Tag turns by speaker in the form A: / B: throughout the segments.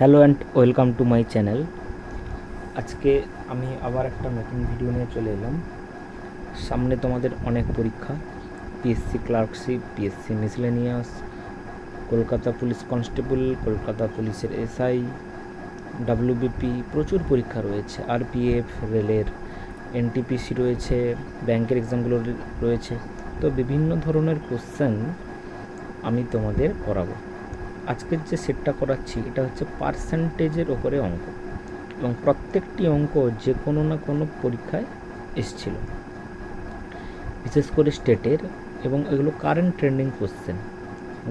A: Hello and welcome to my channel. আজকে আমি আবার একটা নতুন ভিডিও নিয়ে চলে এলাম। সামনে তোমাদের অনেক পরীক্ষা। PSC clerkship PSC miscellaneous Kolkata police constable, Kolkata পুলিশের এসআই ডাব্লিউবিপি প্রচুর পরীক্ষা রয়েছে। আরপিএফ রেলের এনটিপিসি রয়েছে, ব্যাংকের এক্সামগুলো রয়েছে। তো বিভিন্ন ধরনের কোশ্চেন আমি তোমাদের করাবো। আজকের যে সেটটা করাচ্ছি, এটা হচ্ছে পার্সেন্টেজের ওপরে অঙ্ক। এবং প্রত্যেকটি অঙ্ক যে কোনো না কোনো পরীক্ষায় এসছিল। বিশেষ করে স্টেটের এবং এগুলো কারেন্ট ট্রেন্ডিং কোশ্চেন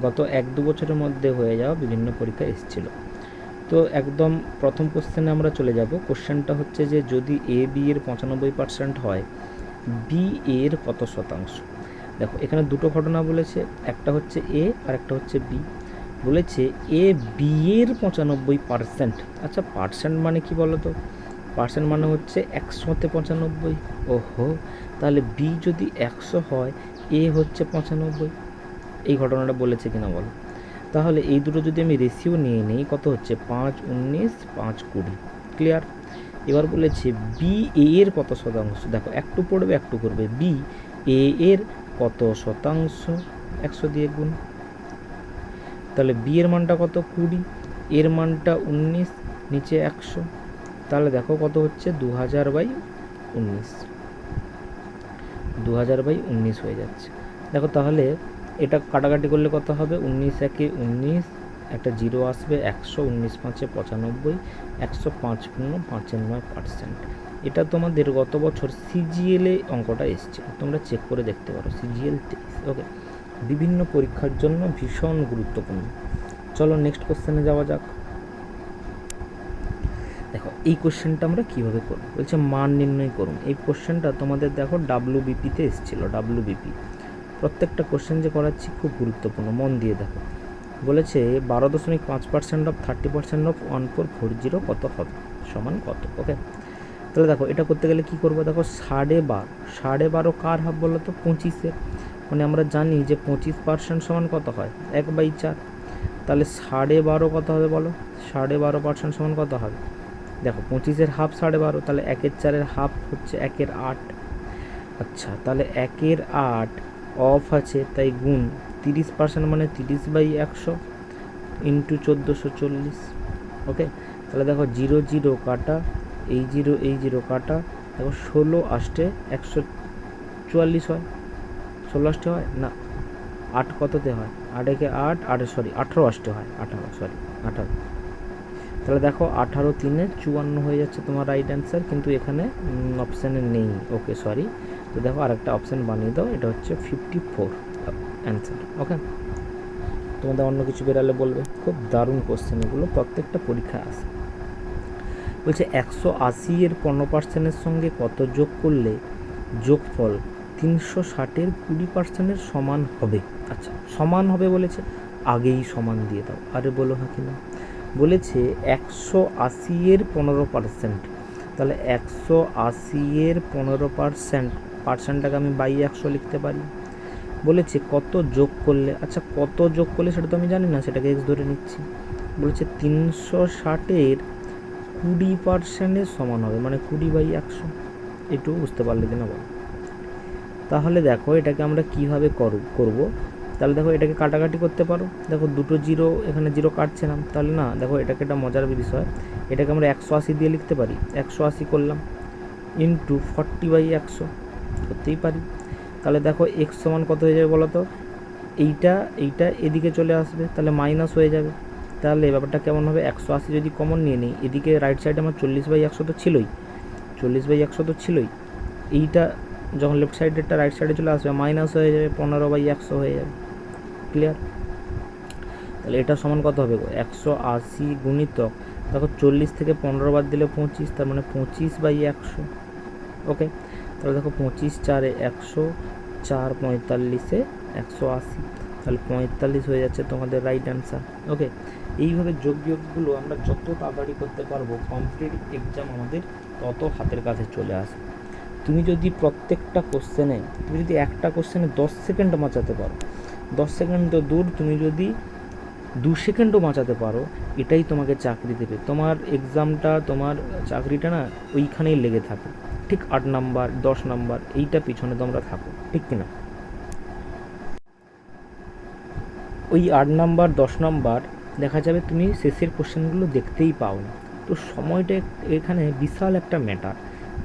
A: গত এক দু বছরের মধ্যে হয়ে যাওয়া বিভিন্ন পরীক্ষায় এসছিল। তো একদম প্রথম কোশ্চেনে আমরা চলে যাব। কোশ্চেনটা হচ্ছে যে যদি এ বি এর পঁচানব্বই পার্সেন্ট হয় বি এর কত শতাংশ? দেখো, এখানে দুটো ঘটনা বলেছে, একটা হচ্ছে এ আর একটা হচ্ছে বি বলেছে এ বি এর পঁচানব্বই পার্সেন্ট আচ্ছা পার্সেন্ট মানে কি বলো তো পার্সেন্ট মানে হচ্ছে একশোতে পঁচানব্বই। ওহো, তাহলে বি যদি একশো হয় এ হচ্ছে পঁচানব্বই। এই ঘটনাটা বলেছে কিনা বলো? তাহলে এই দুটো যদি আমি রেশিও নিয়ে নিই, কত হচ্ছে? পাঁচ উনিশ, পাঁচ কুড়ি। ক্লিয়ার এবার বলেছে বি এ এর কত শতাংশ? দেখো, একটু পড়বে, একটু করবে। বি এ এর কত শতাংশ? একশো দিয়ে গুণ। তাহলে বি এর মানটা কত? কুড়ি। এর মানটা উনিশ, নিচে একশো। তাহলে দেখো কত হচ্ছে? দু হাজার বাই উনিশ। দু হাজার বাই উনিশ হয়ে যাচ্ছে। দেখো তাহলে এটা কাটাকাটি করলে কত হবে? উনিশ একে উনিশ, একটা জিরো আসবে একশো, উনিশ পাঁচে পঁচানব্বই, একশো পাঁচ পূর্ণ পাঁচের নয় পার্সেন্ট। এটা তোমাদের গত বছর সিজিএলে অঙ্কটা এসছে তোমরা চেক করে দেখতে পারো, সিজিএল তেইশ ওকে বিভিন্ন পরীক্ষার জন্য ভীষণ গুরুত্বপূর্ণ। চলো নেক্সট কোশ্চেনে যাওয়া যাক। দেখো, এই কোশ্চেনটা আমরা কীভাবে করব? বলছে মান নির্ণয় করুন। এই কোশ্চেনটা তোমাদের দেখো ডাব্লু বিপিতে এসেছিল ডাব্লু বিপি প্রত্যেকটা কোশ্চেন যে করাচ্ছি খুব গুরুত্বপূর্ণ, মন দিয়ে দেখো। বলেছে বারো দশমিক পাঁচ percent of thirty percent of one four four zero কত হবে? সমান কত? ওকে তাহলে দেখো, এটা করতে গেলে কী করব? দেখো সাড়ে বারো সাড়ে বারো কার হাফ বলো তো পঁচিশের মানে আমরা জানি যে পঁচিশ পার্সেন্ট সমান কত হয়? এক বাই চার। তাহলে সাড়ে বারো কত হবে বলো? সাড়ে বারো পার্সেন্ট সমান কত হবে? দেখো পঁচিশের হাফ সাড়ে বারো, তাহলে একের চারের হাফ হচ্ছে একের আট। আচ্ছা তাহলে একের আট অফ আছে, তাই গুণ তিরিশ পার্সেন্ট মানে তিরিশ বাই একশো ইন্টু চোদ্দোশো চল্লিশ। ওকে? তাহলে দেখো, জিরো জিরো কাটা, এই জিরো এই জিরো কাটা, দেখো ষোলো আষ্টে একশো চুয়াল্লিশ হয়। ষোলো আষ্টে হয়? না, আট কততে হয়? আট একে আট, আটে সরি আঠারো আষ্টে হয়। আঠারো সরি আঠারো। তাহলে দেখো, আঠারো তিনে চুয়ান্ন হয়ে যাচ্ছে তোমার রাইট অ্যান্সার কিন্তু এখানে অপশানে নেই। ওকে সরি তো দেখো, আরেকটা অপশান বানিয়ে দাও। এটা হচ্ছে ফিফটি ফোর অ্যান্সার ওকে তোমাদের অন্য কিছু বেরালে বলবে। খুব দারুণ কোশ্চেন এগুলো। প্রত্যেকটা পরীক্ষা আসে বলছে, একশো আশি এর পনেরো পার্সেন্টের সঙ্গে কত যোগ করলে যোগফল তিনশো ষাটের কুড়ি পার্সেন্টের সমান হবে। আচ্ছা সমান হবে বলেছে, আগেই সমান দিয়ে দাও। আরে বলো না বলেছে একশো আশি এর পনেরো পার্সেন্ট। তাহলে একশো আশি এর পনেরো পার্সেন্ট, পার্সেন্টটাকে আমি বাই একশো লিখতে পারি। বলেছে কত যোগ করলে আচ্ছা কত যোগ করলে সেটা তো আমি জানি না, সেটাকে এক্স ধরে নিচ্ছি। বলেছে তিনশো ষাটের কুড়ি পার্সেন্টের সমান হবে মানে কুড়ি বাই একশো। একটু বুঝতে পারলে কিনা বল? তাহলে দেখো এটাকে আমরা কীভাবে করব তাহলে দেখো এটাকে কাটাকাটি করতে পারো। দেখো দুটো জিরো, এখানে জিরো কাটছে না। তাহলে না, দেখো এটাকে একটা মজার বিষয়। এটাকে আমরা একশো আশি দিয়ে লিখতে পারি। একশো আশি করলাম ইন্টু ফর্টি বাই একশো। করতেই পারি। তাহলে দেখো এক্স সমান কত হয়ে যাবে বলো তো? এইটা এইটা এদিকে চলে আসবে। তাহলে মাইনাস হয়ে যাবে। তাহলে ব্যাপারটা কেমন হবে? একশো আশি যদি কমন নিয়ে নিই, এদিকে রাইট সাইডে আমার চল্লিশ বাই একশো তো ছিলই। চল্লিশ বাই একশো তো ছিলই। এইটা যখন লেফট সাইডেরটা রাইট সাইডে চলে আসবে মাইনাস হয়ে যাবে পনেরো বাই একশো হয়ে যাবে। ক্লিয়ার তাহলে এটা সমান কত হবে? একশো আশি গুণিতক, দেখো চল্লিশ থেকে পনেরো বাদ দিলে পঁচিশ, তার মানে পঁচিশ বাই একশো। ওকে তাহলে দেখো পঁচিশ চারে একশো, চার পঁয়তাল্লিশে একশো আশি। তাহলে পঁয়তাল্লিশ হয়ে যাচ্ছে তোমাদের রাইট অ্যান্সার ওকে এইভাবে যোগ বিয়োগগুলো আমরা যত তাড়াতাড়ি করতে পারব কম্পিটিটিভ এক্সাম আমাদের তত হাতের কাছে চলে আসে তুমি যদি প্রত্যেকটা কোশ্চেনে, তুমি যদি একটা কোশ্চেনে দশ সেকেন্ড বাঁচাতে পারো, দশ সেকেন্ড তো দূর, তুমি যদি দু সেকেন্ডও বাঁচাতে পারো, এটাই তোমাকে চাকরি দেবে। তোমার এক্সামটা তোমার চাকরিটা না ওইখানেই লেগে থাকে। ঠিক আট নাম্বার, দশ নাম্বার, এইটা পিছনে তোমরা থাকো ঠিক কিনা ওই আট নাম্বার, দশ নাম্বার, দেখা যাবে তুমি শেষের কোশ্চেনগুলো দেখতেই পাও না তো সময়টা এখানে বিশাল একটা ম্যাটার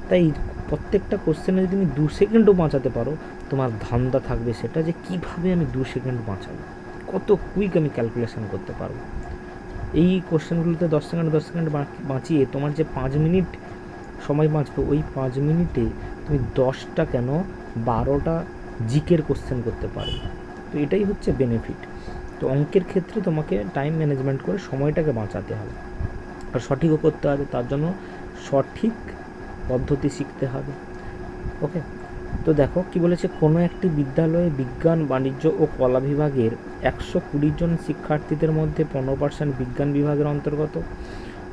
A: তাই প্রত্যেকটা কোশ্চেনে যদি তুমি দু সেকেন্ডও বাঁচাতে পারো, তোমার ধান্দা থাকবে সেটা যে কীভাবে আমি দু সেকেন্ড বাঁচাবো? কত কুইক আমি ক্যালকুলেশন করতে পারব? এই কোশ্চেনগুলোতে দশ সেকেন্ড দশ সেকেন্ড বাঁচিয়ে তোমার যে পাঁচ মিনিট সময় বাঁচবে, ওই পাঁচ মিনিটে তুমি দশটা কেন বারোটা জিকের কোশ্চেন করতে পারো তো এটাই হচ্ছে বেনিফিট তো অঙ্কের ক্ষেত্রে তোমাকে টাইম ম্যানেজমেন্ট করে সময়টাকে বাঁচাতে হবে। আর সঠিকও করতে হবে, তার জন্য সঠিক পদ্ধতি শিখতে হবে। ওকে তো দেখো, কি বলেছে? কোনো একটি বিদ্যালয়ে বিজ্ঞান, বাণিজ্য ও কলা বিভাগের একশো কুড়ি জন শিক্ষার্থীদের মধ্যে পনেরো পার্সেন্ট বিজ্ঞান বিভাগের অন্তর্গত।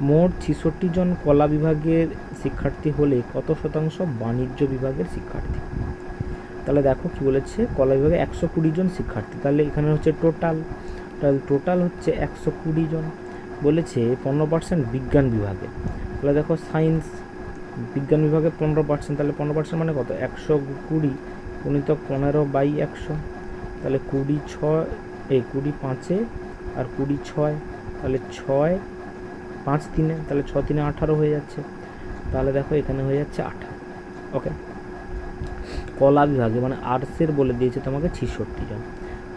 A: মোট ছেষট্টি জন কলা বিভাগের শিক্ষার্থী হলে কত শতাংশ বাণিজ্য বিভাগের শিক্ষার্থী? তাহলে দেখো, কি বলেছে? কলা বিভাগে একশো কুড়ি জন শিক্ষার্থী। তাহলে এখানে হচ্ছে টোটাল তাহলে টোটাল হচ্ছে একশো কুড়ি জন। বলেছে পনেরো পার্সেন্ট বিজ্ঞান বিভাগে। তাহলে দেখো সায়েন্স বিজ্ঞান বিভাগে পনেরো পার্সেন্ট তাহলে পনেরো পার্সেন্ট মানে কত? একশো কুড়ি গুণিত পনেরো বাই একশো। তাহলে কুড়ি ছয় এই কুড়ি পাঁচে আর কুড়ি ছয়, তাহলে ছয় পাঁচ তিনে, তাহলে ছ তিনে আঠারো হয়ে যাচ্ছে। তাহলে দেখো এখানে হয়ে যাচ্ছে আঠারো ওকে কলা বিভাগে মানে আর্টসের বলে দিয়েছে তোমাকে ছেষট্টি জন।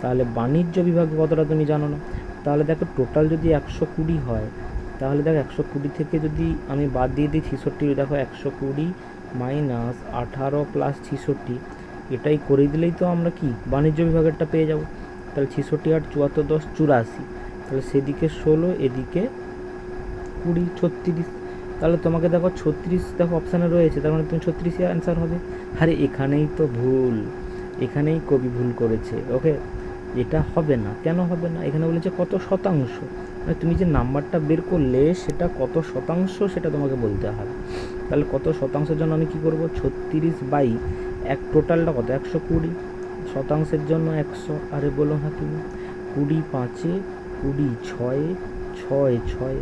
A: তাহলে বাণিজ্য বিভাগে কতটা তুমি জানো না? তাহলে দেখো টোটাল যদি একশো কুড়ি হয় তাহলে দেখো একশো কুড়ি থেকে যদি আমি বাদ দিয়ে দিই ছেষট্টি, দেখো একশো কুড়ি মাইনাস আঠারো প্লাস ছেষট্টি, এটাই করে দিলেই তো আমরা কি? বাণিজ্য বিভাগেরটা পেয়ে যাব। তাহলে ছেষট্টি আট চুয়াত্তর দশ চুরাশি। তাহলে সেদিকে ষোলো, এদিকে কুড়ি, ছত্রিশ। তাহলে তোমাকে দেখো ছত্রিশ দেখো অপশানে রয়েছে, তার মানে তুমি ছত্রিশে অ্যান্সার হবে। আরে এখানেই তো ভুল, এখানেই কবি ভুল করেছে ওকে এটা হবে না, কেন হবে না? এখানে বলেছে কত শতাংশ? মানে তুমি যে নাম্বারটা বের করলে সেটা কত শতাংশ সেটা তোমাকে বলতে হবে। তাহলে কত শতাংশের জন্য আমি কী করব? ছত্রিশ বাই এক টোটালটা কত? একশো কুড়ি শতাংশের জন্য একশো। আরে বলো তুমি। কুড়ি পাঁচে কুড়ি ছয়ে, ছয় ছয়।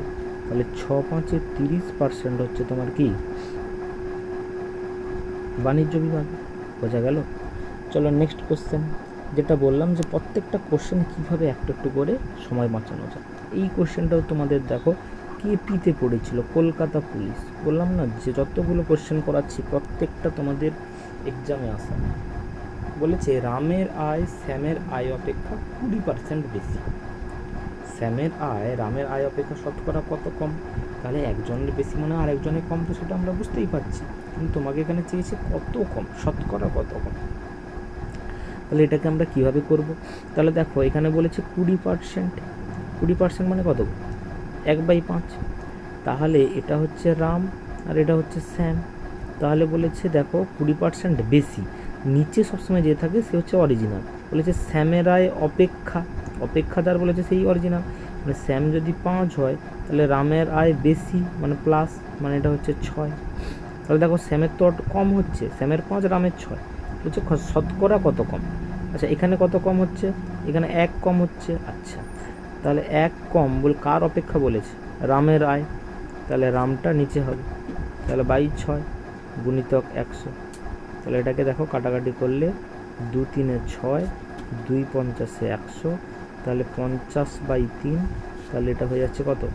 A: তাহলে ছ পাঁচে তিরিশ পার্সেন্ট হচ্ছে তোমার কি? বাণিজ্য বিভাগ। বোঝা গেল? চলো নেক্সট কোশ্চেন যেটা বললাম যে প্রত্যেকটা কোশ্চেন কীভাবে একটু একটু করে সময় বাঁচানো যায়। এই কোশ্চেনটাও তোমাদের দেখো কে পিতে পড়েছিল, কলকাতা পুলিশ। বললাম না, যে যতগুলো কোশ্চেন করাচ্ছি, প্রত্যেকটা তোমাদের এক্সামে আসা। বলেছে, রামের আয় শ্যামের আয় অপেক্ষা কুড়ি পার্সেন্ট বেশি। শ্যামের আয়, রামের আয় অপেক্ষা শতকরা কত কম? তাহলে একজনের বেশি মানে আর একজনের কম তো সেটা আমরা বুঝতেই পারছি। কিন্তু তোমাকে এখানে চেয়েছে কত কম? শতকরা কত কম? তাহলে এটাকে আমরা কীভাবে করব? তাহলে দেখো, এখানে বলেছে কুড়ি পার্সেন্ট কুড়ি পার্সেন্ট মানে কত? এক বাই পাঁচ। তাহলে এটা হচ্ছে রাম আর এটা হচ্ছে শ্যাম। তাহলে বলেছে দেখো, কুড়ি পার্সেন্ট বেশি। নিচে সবসময় যে থাকে, সে হচ্ছে অরিজিনাল বলেছে শ্যামের আয় অপেক্ষা। অপেক্ষা তার বলেছে সেই অরিজিনাল মানে শ্যাম যদি পাঁচ হয়, তাহলে রামের আয় বেশি মানে প্লাস মানে এটা হচ্ছে ছয়। তাহলে দেখো, শ্যামের তো কম হচ্ছে। শ্যামের পাঁচ, রামের ছয়। বলছে শতকরা কত কম? আচ্ছা এখানে কত কম হচ্ছে? এখানে এক কম হচ্ছে। আচ্ছা তাহলে এক কম বল কার অপেক্ষা বলেছে? রামের আয়। তাহলে রামটা নিচে হবে। তাহলে বাই ছয় গুণিতক একশো। তাহলে এটাকে দেখো, কাটাকাটি করলে দু তিনে ছয়, দুই পঞ্চাশে একশো। তাহলে পঞ্চাশ বাই তিন, তাহলে এটা হয়ে যাচ্ছে কত?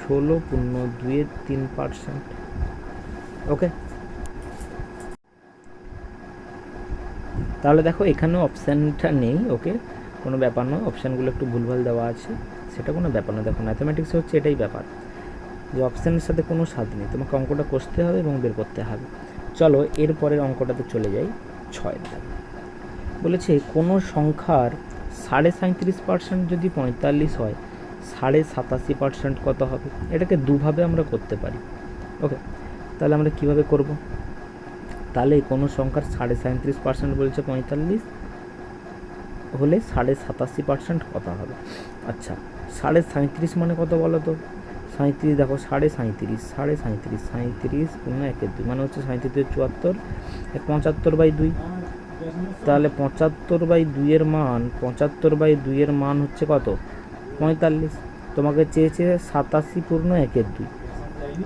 A: ষোলো পূর্ণ দুয়ের তিন পার্সেন্ট। ওকে? তাহলে দেখো এখানে অপশানটা নেই ওকে কোনো ব্যাপার নয় অপশানগুলো একটু ভুলভাল দেওয়া আছে। সেটা কোনো ব্যাপার নয়। দেখো ম্যাথামেটিক্সে হচ্ছে এটাই ব্যাপার যে অপশানের সাথে কোনো স্বাদ নেই। তোমাকে অঙ্কটা কষতে হবে এবং বের করতে হবে। চলো এরপরের অঙ্কটাতে চলে যাই। ছয় দাগ বলেছে, কোনো সংখ্যার সাড়ে সাঁত্রিশ পার্সেন্ট যদি পঁয়তাল্লিশ হয়, সাড়ে সাতাশি পার্সেন্ট কত হবে? এটাকে দুভাবে আমরা করতে পারি। ওকে তাহলে আমরা কীভাবে করব? তাহলে কোনো সংখ্যার সাড়ে সাঁত্রিশ পার্সেন্ট বলছে পঁয়তাল্লিশ, হলে সাড়ে সাতাশি পার্সেন্ট কত হবে। আচ্ছা সাড়ে সাঁত্রিশ মানে কত বলো তো? সাঁত্রিশ দেখো, সাড়ে সাঁত্রিশ সাড়ে সাঁত্রিশ সাঁত্রিশ পূর্ণ একের দুই মানে হচ্ছে সাঁত্রিশ চুয়াত্তর পঁচাত্তর বাই দুই। তাহলে পঁচাত্তর বাই দুইয়ের মান, পঁচাত্তর বাই দুইয়ের মান হচ্ছে কত? পঁয়তাল্লিশ। তোমাকে চেয়েছে সাতাশি পূর্ণ একের দুই।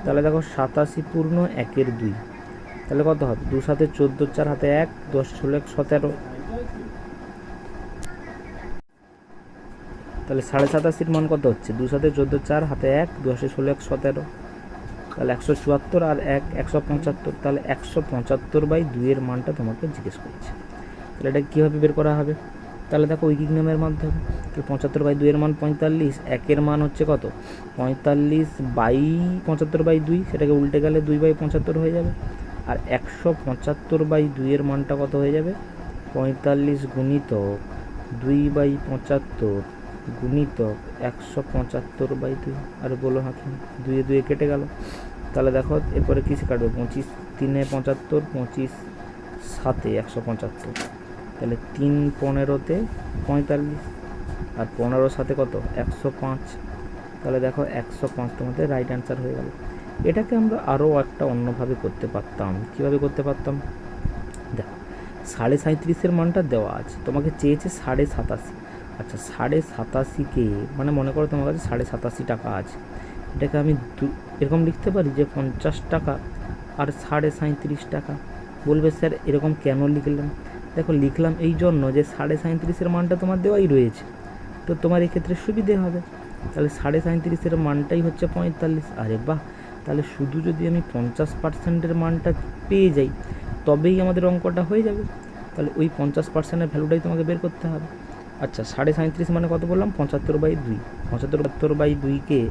A: তাহলে দেখো সাতাশি পূর্ণ একের দুই। তাহলে কত হবে দু সাথে চোদ্দ, চার হাতে এক, দশ ষোলো এক, সতেরো। তাহলে সাড়ে সাতাশির মান কত হচ্ছে? দু সাথে চোদ্দ, চার হাতে এক, দশে ষোলো এক, সতেরো। তাহলে একশো চুয়াত্তর আর এক, একশো পঁচাত্তর। তাহলে একশো পঁচাত্তর বাই দুইয়ের মানটা তোমাকে জিজ্ঞেস করছে। তাহলে এটা কীভাবে বের করা হবে? তাহলে দেখো ঐকিক নিয়মের মাধ্যমে। তাহলে পঁচাত্তর বাই দুইয়ের মান পঁয়তাল্লিশ, একের মান হচ্ছে কত? পঁয়তাল্লিশ বাই পঁচাত্তর বাই দুই। সেটাকে উল্টে গেলে দুই বাই পঁচাত্তর হয়ে যাবে। আর একশো পঁচাত্তর বাই দুইয়ের মানটা কত হয়ে যাবে? পঁয়তাল্লিশ গুণিতক দুই বাই পঁচাত্তর গুণিতক একশো পঁচাত্তর বাই দুই। আর বলো হাঁকি দুয়ে দুয়ে কেটে গেল। তাহলে দেখো, এরপরে কিসে কাটবে? পঁচিশ তিনে পঁচাত্তর, পঁচিশ সাতে একশো পঁচাত্তর। তাহলে তিন পনেরোতে পঁয়তাল্লিশ। আর পনেরো সাথে কত? একশো পাঁচ। তাহলে দেখো, একশো পাঁচ তোমাদের রাইট অ্যান্সার হয়ে গেল। এটাকে আমরা আরও একটা অন্যভাবে করতে পারতাম। কীভাবে করতে পারতাম? দেখো, সাড়ে সাঁত্রিশের মানটা দেওয়া আছে। তোমাকে চেয়েছে সাড়ে সাতাশি। আচ্ছা সাড়ে সাতাশিকে মানে মনে করো তোমার কাছে সাড়ে সাতাশি টাকা আছে। এটাকে আমি এরকম লিখতে পারি যে পঞ্চাশ টাকা আর সাড়ে সাঁত্রিশ টাকা। বলবে, স্যার, এরকম কেন লিখলাম? দেখো, লিখলাম এই জন্য যে সাড়ে সাঁত্রিশের মানটা তোমার দেওয়াই রয়েছে। তো তোমার এক্ষেত্রে সুবিধে হবে। তাহলে সাড়ে সাঁত্রিশের মানটাই হচ্ছে পঁয়তাল্লিশ। আরে বাহ! তাহলে শুধু যদি আমি পঞ্চাশ পার্সেন্টের মানটা পেয়ে যাই, তবেই আমাদের অঙ্কটা হয়ে যাবে। তাহলে ওই পঞ্চাশ পার্সেন্টের ভ্যালুটাই তোমাকে বের করতে হবে। আচ্ছা সাড়ে সাঁত্রিশ মানে কত বললাম? পঁচাত্তর বাই দুই। পঁচাত্তর বাহাত্তর বাই দুইকে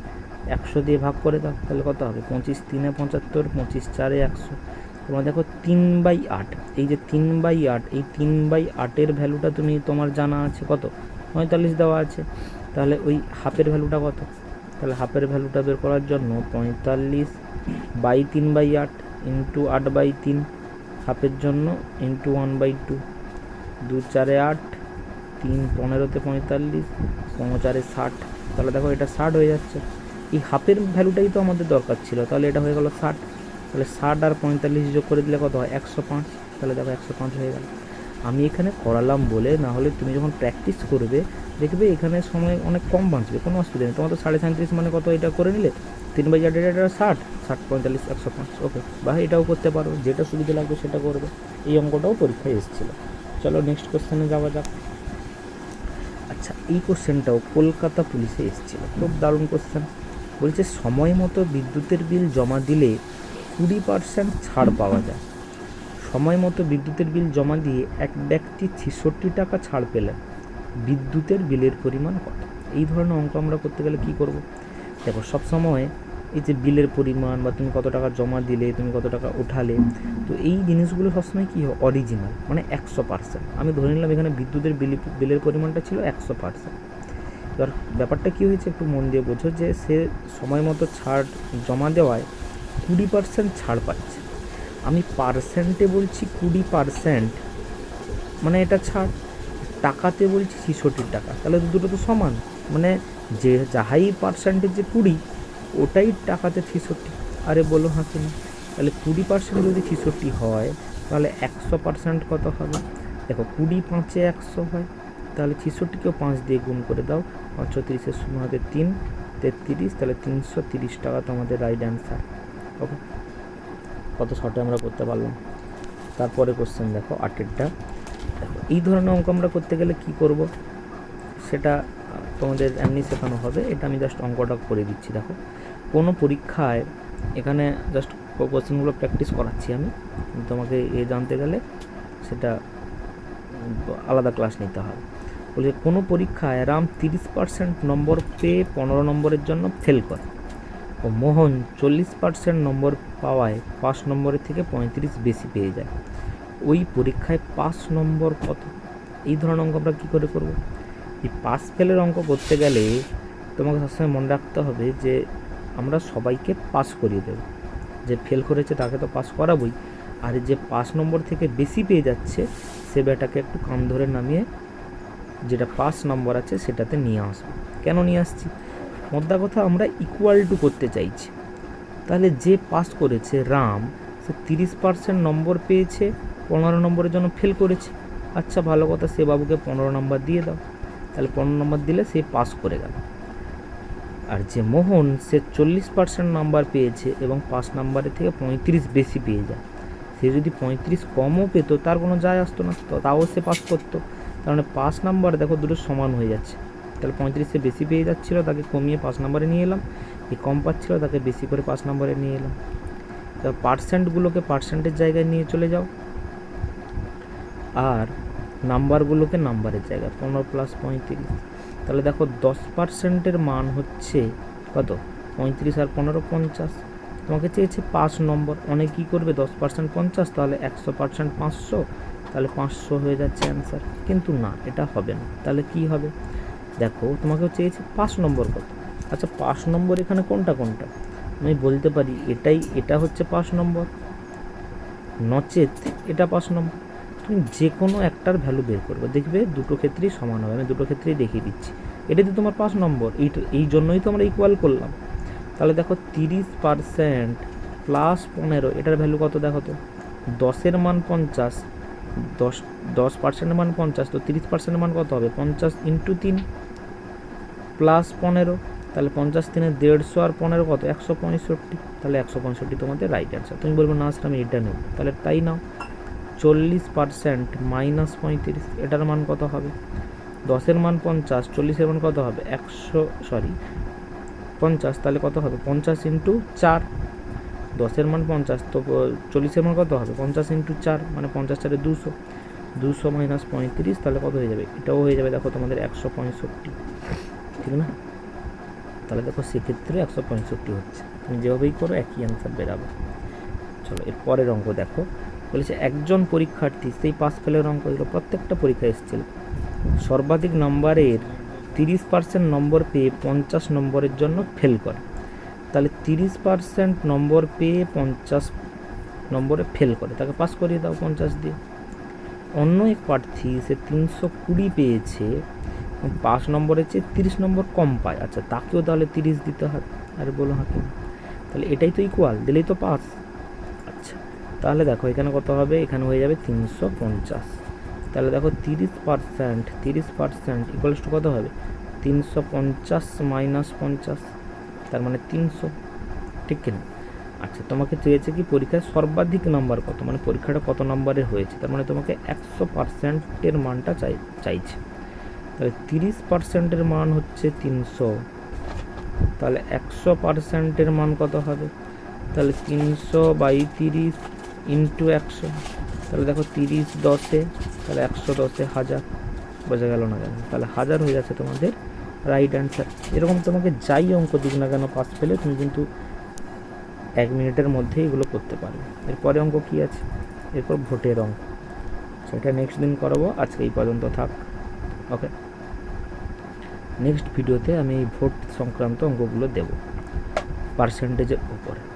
A: একশো দিয়ে ভাগ করে দাও, তাহলে কত হবে? পঁচিশ তিনে পঁচাত্তর, পঁচিশ চারে একশো। তোমার দেখো তিন বাই আট, এই যে তিন বাই আট, এই তিন বাই আটের ভ্যালুটা তুমি, তোমার জানা আছে কত? পঁয়তাল্লিশ দেওয়া আছে। তাহলে ওই হাফের ভ্যালুটা কত? তাহলে হাফের ভ্যালুটা বের করার জন্য পঁয়তাল্লিশ বাই তিন বাই আট ইন্টু আট বাই তিন হাফের জন্য ইন্টু ওয়ান বাই টু দু চারে আট, তিন পনেরোতে পঁয়তাল্লিশ পনেরো চারে ষাট। তাহলে দেখো এটা ষাট হয়ে যাচ্ছে। এই হাফের ভ্যালুটাই তো আমাদের দরকার ছিল। তাহলে এটা হয়ে গেল ষাট। তাহলে ষাট আর পঁয়তাল্লিশ যোগ করে দিলে কত হয়? একশো পাঁচ। তাহলে দেখো একশো পাঁচ হয়ে গেল। আমি এখানে করালাম বলে, না হলে তুমি যখন প্র্যাকটিস করবে, দেখবে এখানে সময় অনেক কম বাঁচবে, কোনো অসুবিধা নেই। তোমার তো সাড়ে সাঁত্রিশ মানে কত এটা করে নিলে? তিন বাই চার এটা ষাট ষাট পঁয়তাল্লিশ, একশো পাঁচ ওকে বা এটাও করতে পারো, যেটা সুবিধা লাগবে সেটা করবে। এই অঙ্কটাও পরীক্ষায় এসেছিল। চলো নেক্সট কোশ্চেনে যাওয়া যাক। আচ্ছা এই কোশ্চেনটাও কলকাতা পুলিশে এসেছিল। খুব দারুণ কোশ্চেন বলছে, সময় মতো বিদ্যুতের বিল জমা দিলে কুড়ি পার্সেন্ট ছাড় পাওয়া যায়। সময় মতো বিদ্যুতের বিল জমা দিয়ে এক ব্যক্তি ছেষট্টি টাকা ছাড় পেলেন। বিদ্যুতের বিলের পরিমাণ কত? এই ধরনের অঙ্ক আমরা করতে গেলে কি করব? দেখো সবসময় এই যে বিলের পরিমাণ বা তুমি কত টাকা জমা দিলে, তুমি কত টাকা উঠালে, তো এই জিনিসগুলো সবসময় কী হয়? অরিজিনাল মানে একশো পার্সেন্ট আমি ধরে নিলাম এখানে বিদ্যুতের বিলি, বিলের পরিমাণটা ছিল একশো পার্সেন্ট এবার ব্যাপারটা কী হয়েছে একটু মন দিয়ে বোঝো যে সে সময় মতো ছাড় জমা দেওয়ায় কুড়ি পার্সেন্ট ছাড় পাচ্ছে। আমি পার্সেন্টে বলছি কুড়ি পার্সেন্ট। মানে এটা ছাড়, টাকাতে বলছি ছেষট্টি টাকা, তাহলে তো দুটো তো সমান। মানে যে যাহাই পার্সেন্টের যে কুড়ি, ওটাই টাকাতে ছেষট্টি। আরে বলো হাসি না তাহলে কুড়ি পার্সেন্ট যদি ছেষট্টি হয়, তাহলে একশো পার্সেন্ট কত হবে? দেখো, কুড়ি পাঁচে একশো হয়, তাহলে ছেষট্টিকেও পাঁচ দিয়ে গুণ করে দাও পাঁচশো তিরিশের শূন্য হাতে তিন, তেত্রিশ, তাহলে তিনশো তিরিশ টাকা তো আমাদের রাইট অ্যান্সার ওকে? কত শর্টে আমরা করতে পারলাম। তারপরে কোশ্চেন দেখো, আটেরটা। এই ধরনের অঙ্ক আমরা করতে গেলে কি করব? সেটা তোমাদের এমনি শেখানো হবে। এটা আমি জাস্ট অঙ্কটা করে দিচ্ছি, দেখো। কোনো পরীক্ষায় এখানে জাস্ট কোশ্চেনগুলো প্র্যাকটিস করাচ্ছি আমি। তোমাকে এ জানতে গেলে সেটা আলাদা ক্লাস নিতে হবে। বলছে, কোনো পরীক্ষায় রাম তিরিশ পার্সেন্ট নম্বর পেয়ে পনেরো নম্বরের জন্য ফেল করে। ও মোহন চল্লিশ পার্সেন্ট নম্বর পাওয়ায় পাঁচ নম্বরের থেকে পঁয়ত্রিশ বেশি পেয়ে যায়। ওই পরীক্ষায় পাঁচ নম্বর কত? এই ধরনের অঙ্ক আমরা কী করে করব? এই পাস ফেলের অঙ্ক করতে গেলে তোমাকে সবসময় মনে রাখতে হবে যে আমরা সবাইকে পাস করিয়ে দেব। যে ফেল করেছে তাকে তো পাস করাবই। আর যে পাঁচ নম্বর থেকে বেশি পেয়ে যাচ্ছে, সে বেটাকে একটু কাম ধরে নামিয়ে যেটা পাঁচ নম্বর আছে সেটাতে নিয়ে আসব। কেন নিয়ে আসছি? মোদ্দা কথা আমরা ইকুয়াল টু করতে চাইছি। তাহলে যে পাস করেছে রাম, সে তিরিশ পার্সেন্ট নম্বর পেয়েছে, পনেরো নম্বরের জন্য ফেল করেছে। আচ্ছা ভালো কথা, সে বাবুকে পনেরো নম্বর দিয়ে দাও। তাহলে পনেরো নম্বর দিলে সে পাস করে গেল। আর যে মোহন, সে চল্লিশ পার্সেন্ট নাম্বার পেয়েছে এবং পাঁচ নাম্বারের থেকে পঁয়ত্রিশ বেশি পেয়ে যায়। সে যদি পঁয়ত্রিশ কমও পেতো, তার কোনো যায় আসতো না। তাও সে পাস করতো। মানে পাঁচ নাম্বার দেখো দুটো সমান হয়ে যাচ্ছে। তাহলে পঁয়ত্রিশে বেশি পেয়ে যাচ্ছিল, তাকে কমিয়ে পাঁচ নাম্বারে নিয়ে এলাম। এই কম পাচ্ছিলো, তাকে বেশি করে পাঁচ নাম্বারে নিয়ে এলাম। তা পার্সেন্টগুলোকে পার্সেন্টের জায়গায় নিয়ে চলে যাও। আর নাম্বারগুলোকে নাম্বারের জায়গায়, পনেরো প্লাস পঁয়ত্রিশ। তাহলে দেখো দশ পার্সেন্টের মান হচ্ছে কত? পঁয়ত্রিশ আর পনেরো পঞ্চাশ। তোমাকে চেয়েছে পাঁচ নম্বর, অনেক কী করবে? দশ পার্সেন্ট পঞ্চাশ, তাহলে একশো পার্সেন্ট পাঁচশো, তাহলে পাঁচশো হয়ে যাচ্ছে অ্যান্সার কিন্তু না, এটা হবে না। তাহলে কি হবে? দেখো তোমাকে চেয়েছে পাঁচ নম্বর কত আচ্ছা পাঁচ নম্বর এখানে কোনটা কোনটা? আমি বলতে পারি, এটাই, এটা হচ্ছে পাঁচ নম্বর। নচেত এটা পাঁচ নম্বর। তুমি যে কোনো একটার ভ্যালু বের করবে। দেখবে, দুটো ক্ষেত্রেই সমান হবে। আমি দুটো ক্ষেত্রেই দেখিয়ে দিচ্ছি। এটাতে তোমার পাঁচ নম্বর। এইটা এই জন্যই তো আমরা ইকুয়াল করলাম। তাহলে দেখো, তিরিশ পারসেন্ট প্লাস পনেরো, এটার ভ্যালু কত দেখো তো? দশের মান পঞ্চাশ, দশ দশ পার্সেন্টের মান পঞ্চাশ, তো তিরিশ পার্সেন্টের মান কত হবে? পঞ্চাশ ইন্টু তিন। প্লাস পনেরো, তাহলে পঞ্চাশ তিনে দেড়শো আর পনেরো কত? একশো পঁয়ষট্টি। তাহলে একশো পঁয়ষট্টি তোমাদের রাইট অ্যান্সার তুমি বলব, না স্যার আমি এটা নেব। তাহলে তাই নাও। চল্লিশ পার্সেন্ট মাইনাস পঁয়ত্রিশ, এটার মান কত হবে? দশের মান পঞ্চাশ, চল্লিশের মান কত হবে? একশো সরি পঞ্চাশ, তাহলে কত হবে? পঞ্চাশ ইন্টু চার। দশের মান পঞ্চাশ, তো চল্লিশের মান কত হবে? পঞ্চাশ ইন্টু চার মানে পঞ্চাশ চারে দুশো। দুশো মাইনাস পঁয়ত্রিশ, তাহলে কত হয়ে যাবে? এটাও হয়ে যাবে, দেখো তোমাদের একশো পঁয়ষট্টি। ঠিক না? তাহলে দেখো সেক্ষেত্রে একশো পঁয়ষট্টি হচ্ছে। তুমি যেভাবেই করো, একই অ্যান্সার বেরাবে। চলো, এর পরের অঙ্ক দেখো। বলেছে, একজন পরীক্ষার্থী সেই পাস ফেলের অঙ্ক এগুলো প্রত্যেকটা পরীক্ষা এসেছিল। সর্বাধিক নম্বরের তিরিশ পার্সেন্ট নম্বর পেয়ে পঞ্চাশ নম্বরের জন্য ফেল করে। তাহলে তিরিশ পার্সেন্ট নম্বর পেয়ে পঞ্চাশ নম্বরে ফেল করে। তাকে পাস করিয়ে দাও পঞ্চাশ দিয়ে। অন্য এক প্রার্থী সে তিনশো কুড়ি পেয়েছে। পাঁচ নম্বরের চেয়ে তিরিশ নম্বর কম পায়। আচ্ছা তাকেও তাহলে তিরিশ দিতে হয়। আরে বলো কেন তাহলে এটাই তো ইকুয়াল দিলেই তো পাস। আচ্ছা তাহলে দেখো এখানে কত হবে? এখানে হয়ে যাবে তিনশো পঞ্চাশ। তাহলে দেখো তিরিশ পার্সেন্ট তিরিশ পার্সেন্ট ইকুয়ালস টু কত হবে? তিনশো পঞ্চাশ মাইনাস পঞ্চাশ, তার মানে তিনশো। ঠিক কিনা? আচ্ছা তোমাকে চেয়েছে কি পরীক্ষায় সর্বাধিক নাম্বার কত? মানে পরীক্ষাটা কত নম্বরে হয়েছে? তার মানে তোমাকে একশো পার্সেন্টের মানটা চাই, চাইছে। তাহলে তিরিশ পার্সেন্টের মান হচ্ছে তিনশো। তাহলে একশো পার্সেন্টের মান কত হবে? তাহলে তিনশো বাই তিরিশ ইন্টু একশো। তাহলে দেখো তিরিশ দশে, তাহলে একশো দশে হাজার। বোঝা গেল না কেন? তাহলে হাজার হয়ে যাচ্ছে তোমাদের রাইট অ্যান্সার এরকম তোমাকে যাই অঙ্ক দিক না কেন পাস পেলে তুমি কিন্তু এক মিনিটের মধ্যে এগুলো করতে পারবে। এরপরে অঙ্ক কী আছে? এরপর ভোটের অঙ্ক। সেটা নেক্সট দিন করাবো। আজকে এই পর্যন্ত থাক। ওকে নেক্সট ভিডিওতে আমি ভোট সংক্রান্ত অঙ্কগুলো দেব। পার্সেন্টেজের উপরে।